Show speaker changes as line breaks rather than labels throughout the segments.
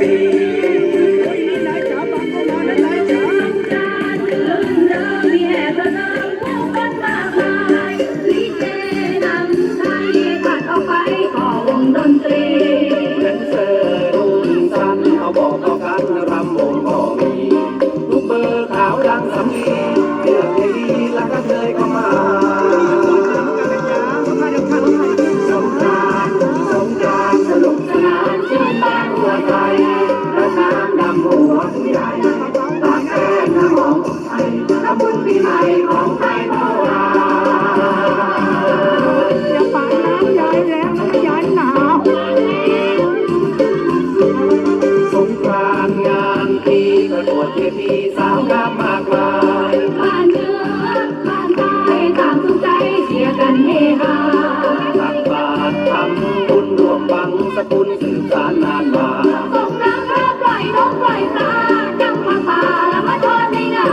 ที่ หนาวสงกรานต์งานปีประกวดเวทีสาวงามมากมาย
บ้านเหนือบ้านใต้ต่างสุขใจเชียร์กันเฮฮา
ตักบาตรทำบุญรวมบังสกุลสืบสานนานมา
ส่งน้ำพระปล่อยนกปล่อยปลาจังมาป่าล้วมาทอดในนา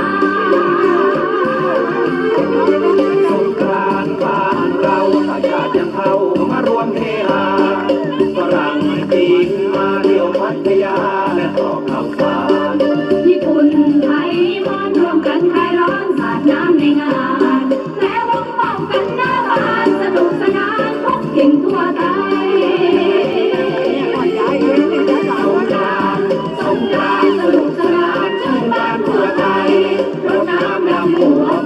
พัทยาและต่อข่าวสาร
ญี่ปุ่นไทยมอนรวมกันคลายร้อนสาดน้ำในงาน และวงเป่ากันหน้าบ้านสนุกสนานทุกถิ่นทั่วไทย
ก่อนย้ายเองนี่ย้ายหลัง
สงกรานต์สงกรานต์สนุกสนานชื่นบานทั่วไทยรดน้ำดำหัว